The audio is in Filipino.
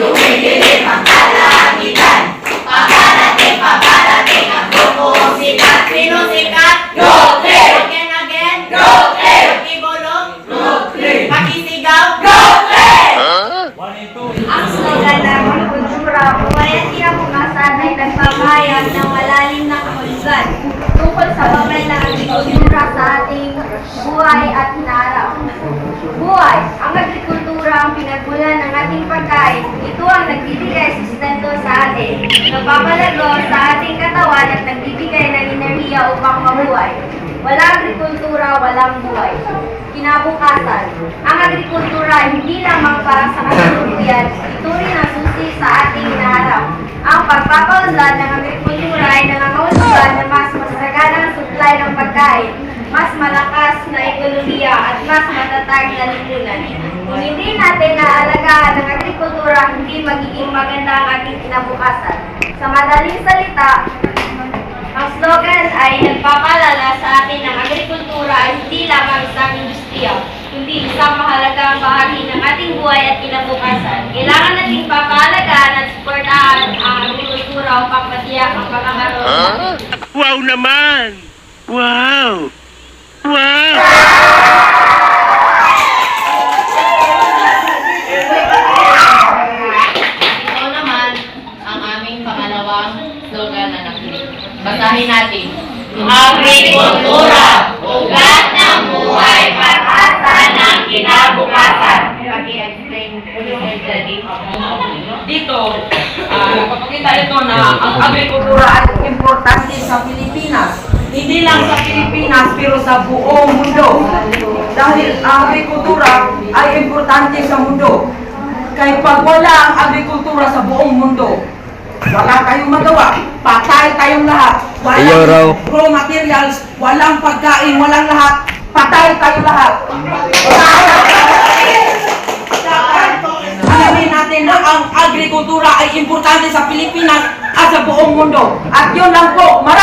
tumitingin ang kalangitan. Paparating, paparating ang grupong sikat. Sino sikat? Go Clear! Again, again. Go Clear! Pakibulong? Go Clear! Pakisigaw? Go Clear! Ng kultura ko kaya hindi ako masanay nagpapayag ng malalim na kahulugan tungkol sa babay ng agrikultura sa ating buhay at narap. Buhay! Ang agrikultura ang pinagmulan ng ating pagkain. Ito ang nagbibigay sustento sa atin, nagpapalago sa ating katawan at nagbibigay ng enerhiya upang mabuhay. Walang agrikultura, walang buhay. Kinabukasan, ang agrikultura hindi lamang para sa kasalukuyan, ito rin ang susi sa ating hinaharap. Ang pagpapaunlad ng agrikultura ay nangangahulugan na mas masaganang supply ng pagkain, mas malakas na ekonomiya mas matatag na lipunan. Kung hindi natin naalagaan ang agrikultura, hindi magiging maganda ang ating kinabukasan. Sa madaling salita, ang slogan ay nagpapalala sa atin ng agrikultura ay hindi lamang isang industriya, kundi isang mahalagang bahagi ng ating buhay at kinabukasan. Kailangan nating papahalagaan at suportahan ang agrikultura upang matiyak ang pagkakaroon. Wow naman! Wow! Wow! Ito naman ang aming pangalawang slogan na nakinig. Basahin natin. Agrikultura, ugat ng buhay, pag-asa ng kinabukasan. Dito, ah, napapakita ito na ang agrikultura ay importante sa Pilipinas. Hindi lang sa Pilipinas, pero sa buong mundo. Dahil ang agrikultura ay importante sa mundo. Kaya pag wala ang agrikultura sa buong mundo, wala tayong magawa. Patay tayong lahat. Walang raw materials, walang pagkain, walang lahat. Patay tayong lahat. Alamin natin na ang agrikultura ay importante sa Pilipinas at sa buong mundo. At yun lang po. Salamat.